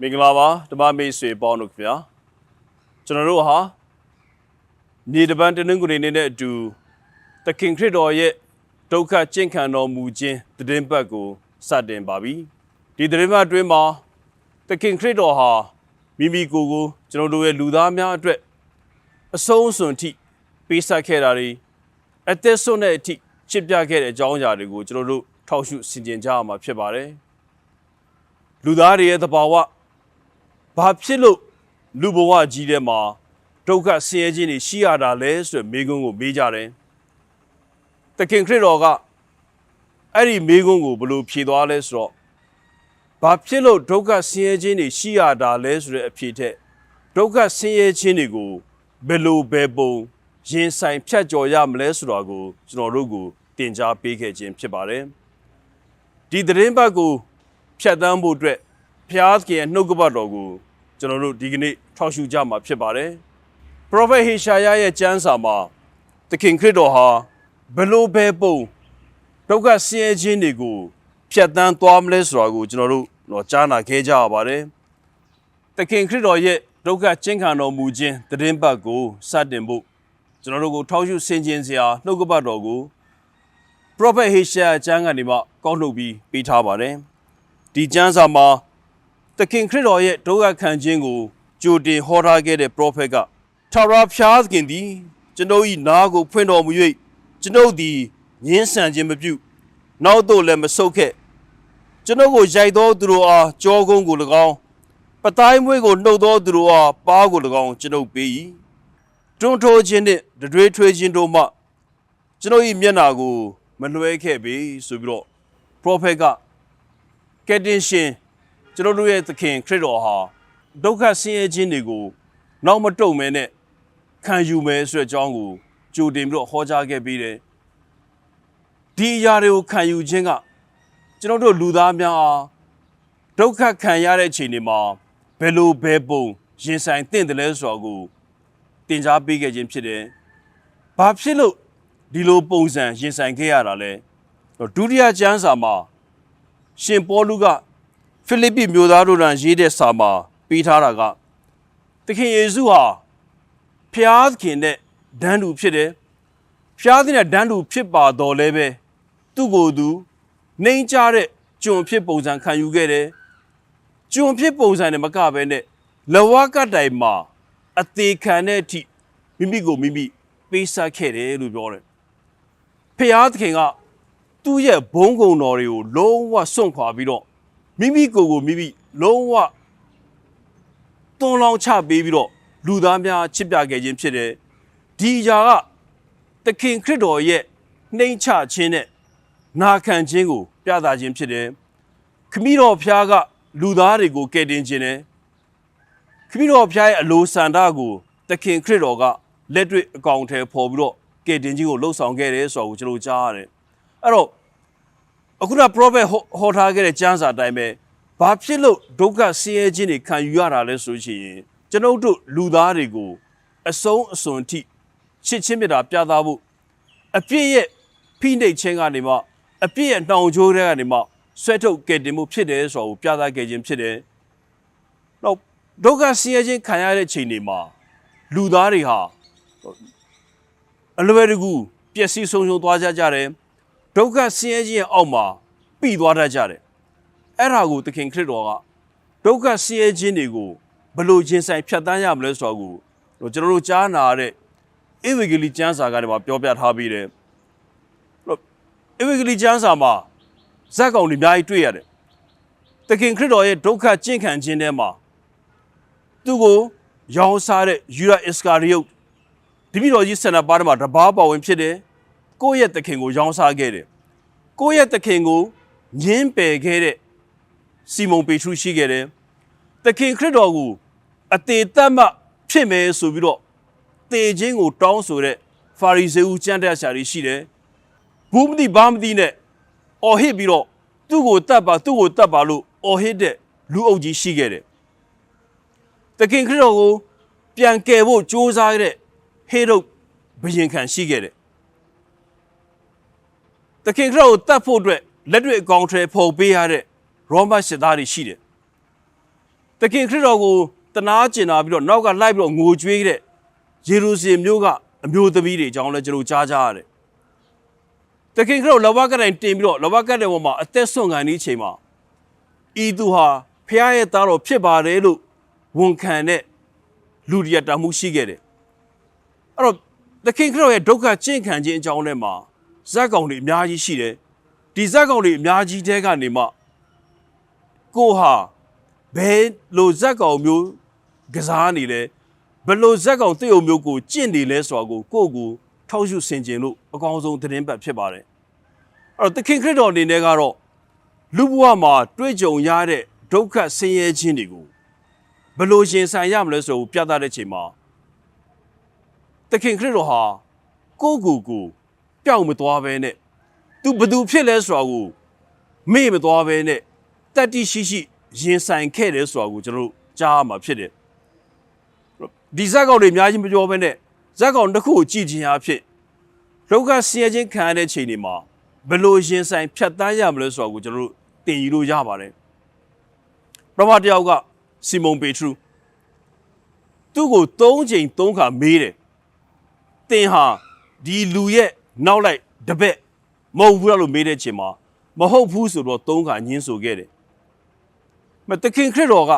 မင်္ဂလာပါဓမ္မမိတ်ဆွေပေါင်းတို့ခင်ဗျာကျွန်တော်တို့ဟာမြေတပန်းတနင်္ဂနွေနေ့နဲ့အတူသခင်ခရစ်တော်ရဲ့ဒုက္ခကျင့်ခံတော်မူခြင်းတည်င်းပတ်ကိုစတင်ပါပြီဒီတည်င်းပတ်အတွင်းမှာသခင်ခရစ်တော်ဟာမိမိကိုယ်ကိုကျွန်တော်တို့ရဲ့လူသားများအတွက်အဆုံးအစွန်ထိပေးဆက်ခဲ့တာတွေအသက်ဆုံးတဲ့အထိချစ်ပြခဲ့တဲ့အကြောင်းအရာတွေကိုကျွန်တော်တို့ထောက်ရှုဆင်ခြင်ကြရမှာဖြစ်ပါတယ်လူသားတွေရဲ့သဘာဝ ဘာဖြစ်လို့လူဘဝကြီးထဲမှာဒုက္ခဆင်းရဲခြင်းတွေရှိရတာလဲဆိုတဲ့မိကုံးကိုမေးကြတယ်။တခင်ခရစ်တော်ကအဲ့ဒီမိကုံးကိုဘယ်လိုဖြေသွားလဲဆိုတော့ဘာဖြစ်လို့ဒုက္ခဆင်းရဲခြင်းတွေရှိရတာလဲဆိုတဲ့အဖြေထက်ဒုက္ခဆင်းရဲခြင်းတွေကိုဘယ်လိုဘယ်ပုံရင်ဆိုင်ဖြတ်ကျော်ရမလဲဆိုတာကိုကျွန်တော်တို့ကိုတင် जा ပေးခဲ့ခြင်းဖြစ်ပါတယ်။ဒီသတင်းပတ်ကိုဖြတ်တန်းဖို့အတွက် ဖျားသခင်ရဲ့နှုတ်ကပတ်တော်ကိုကျွန်တော်တို့ဒီကနေ့ထောက်ရှုကြမှာဖြစ်ပါတယ်။ Prophet Hishaya ရဲ့ကျမ်းစာမှာသခင်ခရစ်တော်ဟာဘယ်လိုပဲပုံဒုက္ခဆင်းရဲခြင်းတွေကိုဖြတ်တန်းသွားမလဲဆိုတာကိုကျွန်တော်တို့တော့ကြားနာခဲ့ကြရပါတယ်။သခင်ခရစ်တော်ရဲ့ဒုက္ခကျင့်ခံတော်မူခြင်းတည်င်းပတ်ကိုစတင်ဖို့ကျွန်တော်တို့ကိုထောက်ရှုဆင်ခြင်စရာနှုတ်ကပတ်တော်ကို Prophet Hishaya ကျမ်းကနေမှကောက်နှုတ်ပြီးပေးထားပါတယ်။ဒီကျမ်းစာမှာ သခင်ခရစ်တော်ရဲ့ဒုက္ခခံခြင်းကိုကြိုတင်ဟောထားခဲ့တဲ့ prophet ကထာဝရဘုရားသခင်သည်ကျွန်ုပ်၏နားကိုဖွင့်တော်မူ၍ကျွန်ုပ်သည်ငင်းဆန်ခြင်းမပြုနောက်သို့လည်းမဆုတ်ခဲ့ကျွန်ုပ်ကိုရိုက်သောသူတို့အားကြောကုန်းကို၎င်းပတိုင်းမွေးကိုနှုတ်သောသူတို့အားပါးကို၎င်းကျွန်ုပ်ပေး၏တွန်းထိုးခြင်းနှင့်တတွေးထွေးခြင်းတို့မှကျွန်ုပ်၏မျက်နာကို မလွှဲခဲ့ပေဆိုပြီးတော့ prophet ကကက်တင်ရှင် ကျွန်တော်တို့ရဲ့သခင်ခရစ်တော်ဟာဒုက္ခဆင်းရဲခြင်းတွေကိုနောက်မတုံမဲနဲ့ခံယူမယ်ဆိုတဲ့အကြောင်းကိုကြိုတင်ပြီးတော့ဟောကြားခဲ့ပြီးတယ်ဒီအရာတွေကိုခံယူခြင်းကကျွန်တော်တို့လူသားများအားဒုက္ခခံရတဲ့အချိန်တွေမှာဘယ်လိုဘယ်ပုံရင်ဆိုင်သင့်တယ်လဲဆိုတော့ကိုတင် जा ပေးခဲ့ခြင်းဖြစ်တယ်။ဘာဖြစ်လို့ဒီလိုပုံစံရင်ဆိုင်ခဲ့ရတာလဲ။ဒုတိယကျမ်းစာမှာရှင်ပေါလုက ဖိလိပ္ပိမြို့သားတို့ရန်ရေးတဲ့စာမှာပေးထားတာကသခင်ယေရှုဟာဖျားသခင်နဲ့ဒန်းတူဖြစ်တယ်။ဖျားသခင်နဲ့ဒန်းတူဖြစ်ပါတော်လဲပဲသူ့ကိုယ်သူနှိမ်ကြတဲ့ကျွန်ဖြစ်ပုံစံခံယူခဲ့တယ်။ကျွန်ဖြစ်ပုံစံနဲ့မကဘဲနဲ့လဝကတိုင်မှာအသေးခံတဲ့အထိမိမိကိုမိမိပေးဆက်ခဲ့တယ်လို့ပြောတယ်။ဖျားသခင်ကသူ့ရဲ့ဘုံကုံတော်တွေကိုလုံးဝစွန့်ခွာပြီးတော့ မိမိကိုယ်ကိုမိမိလုံးဝတွန်းလောင်းချပေးပြီးတော့လူသားများချစ်ပြခဲ့ခြင်းဖြစ်တယ်ဒီအရာကသခင်ခရစ်တော်ရဲ့နှိမ်ချခြင်းနဲ့နာခံခြင်းကို ပြသခြင်းဖြစ်တယ်ခမည်းတော်ဖျားက လူသားတွေကိုကယ်တင်ခြင်းတယ်ခမည်းတော်ဖျားရဲ့အလိုဆန္ဒကိုသခင်ခရစ်တော်ကလက်တွေ့အကောင်အထည်ဖော်ပြီးတော့ကယ်တင်ခြင်းကိုလှုပ်ဆောင်ခဲ့တယ်ဆိုတော့ကျွန်တော်ကြားရတယ်အဲ့တော့ အခုန prophet ဟောဟောထားခဲ့တဲ့ကျမ်းစာအတိုင်းပဲဘာဖြစ်လို့ဒုက္ခဆင်းရဲခြင်းတွေခံယူရတာလဲဆိုချင်ရင်ကျွန်ုပ်တို့လူသားတွေကိုအဆုံးအစွန်ထိချစ်ချင်းမြတ်တာပြသဖို့အပြည့်ရဲ့ဖိနှိပ်ခြင်းကနေမှအပြည့်ရဲ့နှောင်ကြိုးတွေကနေမှဆွဲထုတ်ကယ်တင်မှုဖြစ်တယ်ဆိုတော့ပြသခဲ့ခြင်းဖြစ်တယ်။နောက်ဒုက္ခဆင်းရဲခြင်းခံရတဲ့ချိန်တွေမှာလူသားတွေဟာအလွယ်တကူပျက်စီးဆုံးရှုံးသွားကြကြတယ်။ ဒုက္ခဆင်းရဲခြင်းရဲ့အောက်မှာပြီးသွားတတ်ကြတယ်အဲ့ဒါကိုသခင်ခရစ်တော်ကဒုက္ခဆင်းရဲခြင်းတွေကိုဘယ်လိုရင်ဆိုင်ဖြတ်တန်းရမလဲဆိုတော့ကိုကျွန်တော်တို့ကြားနာရတဲ့ဧဝံဂေလိကျမ်းစာကနေမှာပြောပြထားပြီးတယ်ဧဝံဂေလိကျမ်းစာမှာဇက်ကောင်တွေအများကြီးတွေ့ရတယ်သခင်ခရစ်တော်ရဲ့ဒုက္ခကျင့်ခံခြင်းထဲမှာသူ့ကိုရောင်းစားတဲ့ယူရအစ္စကာရိယုတ်ဒီမိတော်ကြီးဆန္ဒပါးထဲမှာတပါးပါဝင်ဖြစ်တယ်ကိုယ့်ရဲ့သခင်ကိုရောင်းစားခဲ့တယ်။ ကိုယ့်ရဲ့သခင်ကိုညှင်းပယ်ခဲ့တဲ့စီမုန်ပေထရုရှိခဲ့တယ်။သခင်ခရစ်တော်ကိုအသေးသက်မှဖြစ်မယ်ဆိုပြီးတော့တေခြင်းကိုတောင်းဆိုတဲ့ဖာရိဇေဦးကျမ်းတရားဆရာတွေရှိတယ်။ဘူးမသိဘာမသိနဲ့အော်ဟစ်ပြီးတော့သူ့ကိုတတ်ပါသူ့ကိုတတ်ပါလို့အော်ဟစ်တဲ့လူအုပ်ကြီးရှိခဲ့တယ်။သခင်ခရစ်တော်ကိုပြန်ကယ်ဖို့ကြိုးစားတဲ့ဟေရုဒ်ဘုရင်ခံရှိခဲ့တယ် သခင်ခရစ်ကိုတတ်ဖို့အတွက်လက်တွေ့အကောင်အထည်ဖော်ပေးရတဲ့ရောမတ်စစ်သားတွေရှိတယ်သခင်ခရစ်တော်ကိုတနာကျင်နာပြီးတော့နောက်ကလိုက်ပြီးတော့ငိုကြွေးတဲ့ယေရုရှလင်မြို့ကအမျိုးသမီးတွေအကြောင်းလည်းကျွန်တော်ကြားကြရတယ်သခင်ခရစ်တော်လဘကတိုင်တင်ပြီးတော့လဘကတိုင်ပေါ်မှာအသက်ဆုံးခံနေချိန်မှာဤသူဟာဖခင်ရဲ့သားတော်ဖြစ်ပါတယ်လို့ဝန်ခံတဲ့လူတရတာမှုရှိခဲ့တယ်အဲ့တော့သခင်ခရစ်တော်ရဲ့ဒုက္ခကျင့်ခံခြင်းအကြောင်းထဲမှာ ဇက်ကောင်တွေအများကြီးရှိတယ်ဒီဇက်ကောင်တွေအများကြီးတဲကနေမှကိုဟာဘယ်လိုဇက်ကောင်မျိုးကစားနေလဲဘယ်လိုဇက်ကောင်တည့်ုံမျိုးကိုကျင့်နေလဲဆိုတာကိုကိုယ့်ကိုထောက်ရှုဆင်ခြင်လို့အကောင်းဆုံးသတင်းပတ်ဖြစ်ပါတယ်အဲ့တော့သခင်ခရစ်တော်အနေနဲ့ကတော့လူဘဝမှာတွေ့ကြုံရတဲ့ဒုက္ခဆင်းရဲခြင်းတွေကိုဘယ်လိုရင်ဆိုင်ရမလဲဆိုပြသတဲ့ချိန်မှာသခင်ခရစ်တော်ဟာကိုယ့်ကိုယ်ကို ပျောက်မသွားဘဲနဲ့သူဘယ်သူဖြစ်လဲဆိုတာကိုမေ့မသွားဘဲနဲ့တတ္တိရှိရှိရင်ဆိုင်ခဲ့တယ်ဆိုတာကိုကျွန်တော်တို့ကြားရမှာဖြစ်တယ်ဒီဇက်ကောင်တွေအများကြီးမပြောဘဲနဲ့ဇက်ကောင်တစ်ခုကိုကြည့်ခြင်းအဖြစ်ဒုက္ခဆင်းရဲခြင်းခံရတဲ့ချိန်တွေမှာဘယ်လိုရင်ဆိုင်ဖြတ်တန်းရမလဲဆိုတာကိုကျွန်တော်တို့သင်ယူလို့ရပါတယ်ပထမတစ်ယောက်ကစီမုန်ပေထရုသူ့ကို၃ချိန်၃ခါမေးတယ်သင်ဟာဒီလူရဲ့ နောက်လိုက်တပည့်မဟုတ်ဘူးလားလို့မေးတဲ့ချိန်မှာမဟုတ်ဘူးဆိုတော့၃ခါညင်းဆိုခဲ့တယ်မတခင်ခရစ်တော်က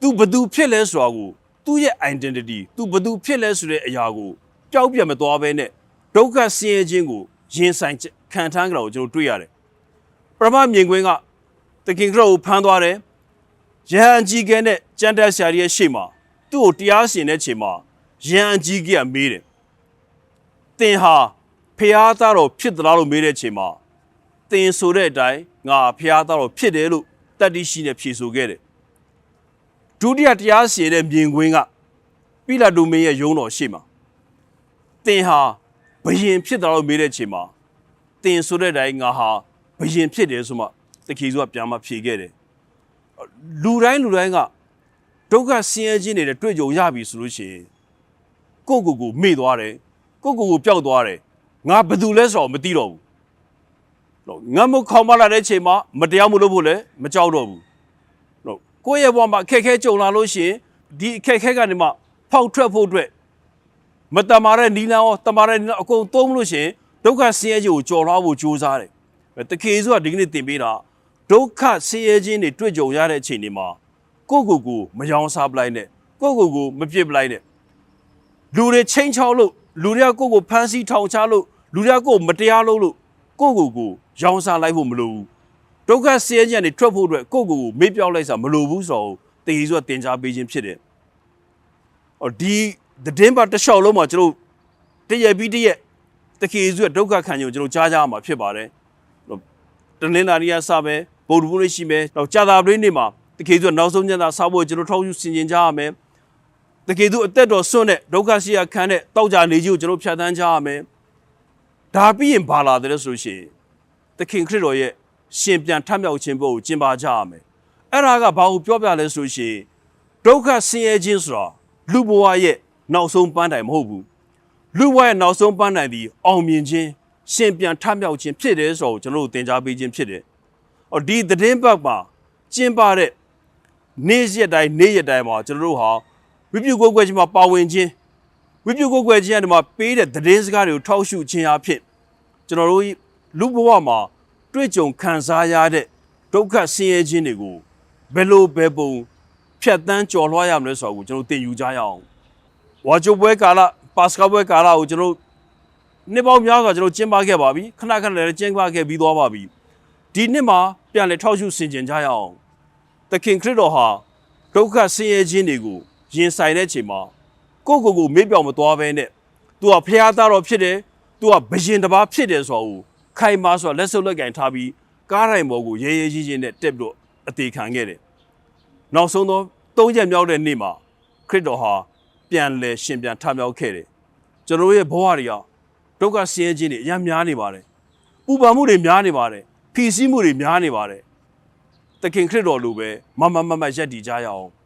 तू ဘသူဖြစ်လဲဆိုတာကိုသူ့ရဲ့ identity तू ဘသူဖြစ်လဲဆိုတဲ့အရာကိုပျောက်ပြတ်မသွားဘဲနဲ့ဒုက္ခဆင်းရဲခြင်းကိုရင်ဆိုင်ခံထမ်းကြတာကိုကျွန်တော်တွေ့ရတယ်ပရမမြင်ကွင်းကတခင်ခရစ်ကိုဖမ်းသွားတယ်ယဟန်ကြီးကဲနဲ့ကြမ်းတက်ဆရာကြီးရဲ့ရှေ့မှာသူ့ကိုတရားရှင်တဲ့ချိန်မှာယဟန်ကြီးကကမေးတယ် သင်ဟာဖျားသားတော်ဖြစ်သလားလို့မေးတဲ့ချိန်မှာသင်ဆိုတဲ့အတိုင်းငါဖျားသားတော်ဖြစ်တယ်လို့တတ်တိရှိနဲ့ဖြေဆိုခဲ့တယ်ဒုတိယတရားစီရင်တဲ့မြင်ကွင်းကပိလာတိုမင်းရဲ့ယုံတော်ရှေ့မှာသင်ဟာဘယင်ဖြစ်တယ်လို့မေးတဲ့ချိန်မှာသင်ဆိုတဲ့အတိုင်းငါဟာဘယင်ဖြစ်တယ်ဆိုမှတခီစုကပြန်မဖြေခဲ့တယ်လူတိုင်းလူတိုင်းကဒုက္ခဆင်းရဲခြင်းတွေနဲ့တွေ့ကြုံရပြီဆိုလို့ရှိရင်ကိုယ့်ကိုယ်ကိုမေ့သွားတယ် ကိုယ့်ကိုယ်ကိုပျောက်သွားတယ်ငါဘယ်သူလဲဆိုတော့မသိတော့ဘူးလို့ငါမခေါမလာတဲ့ချိန်မှာမတရားမှုလုပ်ဖို့လည်းမကြောက်တော့ဘူးလို့ကိုယ့်ရဲ့ဘဝမှာအခက်အခဲကြုံလာလို့ရှိရင်ဒီအခက်အခဲကနေမှဖောက်ထွက်ဖို့အတွက်မတမာတဲ့နီလန်းရောတမာတဲ့နီလန်းအကုန်သုံးလို့ရှိရင်ဒုက္ခဆင်းရဲခြင်းကိုကြော်လွှားဖို့ကြိုးစားတယ်တခေဆိုကဒီကနေ့သင်ပေးတာဒုက္ခဆင်းရဲခြင်းတွေတွေ့ကြုံရတဲ့အချိန်တွေမှာကိုယ့်ကိုယ်ကိုမယောင်စားပလိုက်နဲ့ကိုယ့်ကိုယ်ကိုမပြစ်ပလိုက်နဲ့ လူတွေချင်းချောက်လို့လူတွေကကိုယ့်ကိုဖမ်းဆီးထောင်ချလို့လူတွေကကိုယ့်ကိုမတရားလုပ်လို့ကိုယ့်ကိုယ်ကိုရောင်းစားလိုက်ဖို့မလိုဘူးဒုက္ခဆင်းရဲခြင်းတွေထွက်ဖို့အတွက်ကိုယ့်ကိုယ်ကိုမေ့ပြောက်လိုက်စားမလိုဘူးဆိုတော့တေကြီးဆိုတာတင် जा ပေးခြင်းဖြစ်တယ်။အော်ဒီသတင်းပါတစ်လျှောက်လုံးမှာကျွန်တော်တရက်ပြီးတရက်တခေစုရဲ့ဒုက္ခခံခြင်းကိုကျွန်တော်ကြားကြရမှာဖြစ်ပါတယ်။တနင်္လာနေ့ကစပဲဗုဒ္ဓဘုရားရှိမယ်။တော့ကြာတာပရိနေ့မှာတခေစုနောက်ဆုံးညတာစားဖို့ကျွန်တော်ထောက်ယူဆင်ခြင်ကြရမယ်။ တကယ်သူအသက်တော်ဆွန့်တဲ့ဒုက္ခရှိရခံတဲ့တောက်ကြနေကြီးကိုကျွန်တော်ဖြတ်သန်းကြရမယ်။ဒါပြီးရင်ဘာလာတယ်ဆိုရှင်သခင်ခရစ်တော်ရဲ့ရှင်ပြန်ထမြောက်ခြင်းဘုတ်ကိုကျင့်ပါကြရမယ်။အဲ့ဒါကဘာကိုပြောပြလဲဆိုရှင်ဒုက္ခဆင်းရဲခြင်းဆိုတာလူဘဝရဲ့နောက်ဆုံးပန်းတိုင်မဟုတ်ဘူး။လူဘဝရဲ့နောက်ဆုံးပန်းတိုင်ဒီအောင်မြင်ခြင်းရှင်ပြန်ထမြောက်ခြင်းဖြစ်တယ်ဆိုတော့ကျွန်တော်တို့သင်ကြားပေးခြင်းဖြစ်တယ်။အော်ဒီသတင်းပတ်မှာကျင့်ပါတဲ့နေ့ရက်တိုင်းနေ့ရက်တိုင်းမှာကျွန်တော်တို့ဟာ ဝိပုကိုယ်ကွယ်ခြင်းမှာပါဝင်ခြင်းဝိပုကိုယ်ကွယ်ခြင်းကဒီမှာပေးတဲ့သတင်းစကားတွေကိုထောက်ရှုခြင်းအဖြစ်ကျွန်တော်တို့လူဘဝမှာတွေ့ကြုံခံစားရတဲ့ဒုက္ခဆင်းရဲခြင်းတွေကိုဘယ်လိုပဲပုံဖြတ်တန်းကျော်လွှားရမလဲဆိုတာကိုကျွန်တော်သင်ယူကြရအောင်ဝါချိုပွဲကာလပါစကာပွဲကာလကိုကျွန်တော်နှစ်ပေါင်းများစွာကျွန်တော်ကျင်းပခဲ့ပါပြီခဏခဏလည်းကျင်းပခဲ့ပြီးသွားပါပြီဒီနှစ်မှာပြန်လည်ထောက်ရှုဆင်ခြင်ကြရအောင်သခင်ခရစ်တော်ဟာဒုက္ခဆင်းရဲခြင်းတွေကို ရင်ဆိုင်တဲ့ချိန်မှာကိုယ့်ကိုယ်ကိုမေ့ပြောင်မသွားဘဲနဲ့ तू ကဖျားသားတော်ဖြစ်တယ် तू ကဘယင်တစ်ပါးဖြစ်တယ်ဆိုတော့ခိုင်မာဆိုတော့လက်စုပ်လက်ကင်ထားပြီးကားတိုင်ပေါ်ကိုရဲရဲကြီးချင်းနဲ့တက်ပြီးတော့အသေးခံခဲ့တယ်။နောက်ဆုံးတော့သုံးချက်မြောက်တဲ့နေ့မှာခရစ်တော်ဟာပြန်လဲရှင်ပြန်ထမြောက်ခဲ့တယ်။ကျွန်တော်ရဲ့ဘဝတွေကဒုက္ခဆင်းရဲခြင်းတွေအများများနေပါတယ်။ပူပန်မှုတွေများနေပါတယ်။ဖိစီးမှုတွေများနေပါတယ်။သခင်ခရစ်တော်လိုပဲမမမမရက်တည်ကြရအောင်။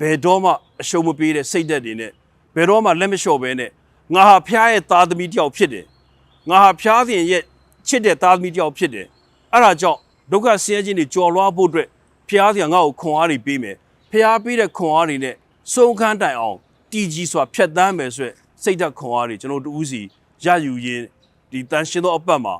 ဘယ်တော့မှအရှုံးမပေးတဲ့စိတ်သက်တွေနဲ့ဘယ်တော့မှလက်မလျှော့ဘဲနဲ့ငါဟာဖျားရဲ့သားသမီးတစ်ယောက်ဖြစ်တယ်။ငါဟာဖျားစဉ်ရဲ့ချစ်တဲ့သားသမီးတယောက်ဖြစ်တယ်အဲ့ဒါကြောင့်ဒုက္ခဆင်းရဲခြင်းတွေကြော်လွှားဖို့အတွက်ဖျားစီကငါ့ကိုခွန်အားတွေပေးမယ်ဖျားပေးတဲ့ခွန်အားတွေနဲ့စုံခန်းတိုင်အောင်တည်ကြီးစွာဖြတ်တန်းမယ်ဆိုရက်စိတ်ဓာတ်ခွန်အားတွေကျွန်တော်တို့ဦးစီရယူရင်ဒီတန်ရှင်သောအပတ်မှာ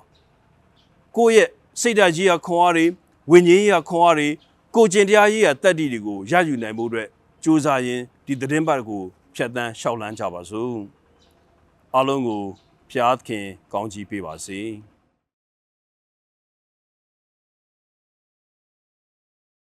ကိုယ့်ရဲ့စိတ်ဓာတ်ကြီးရာခွန်အားတွေဝိညာဉ်ရေးရာခွန်အားတွေကိုယ်ကျင်တရားရေးရာတတ္တိတွေကိုရယူနိုင်ဖို့အတွက် ကြိုးစားရင်ဒီသတင်းပတ်ကိုဖြတ်တန်းရှောက်လန်းကြပါစို့အားလုံးကိုဖျားသခင်ကောင်းချီးပေးပါစေ။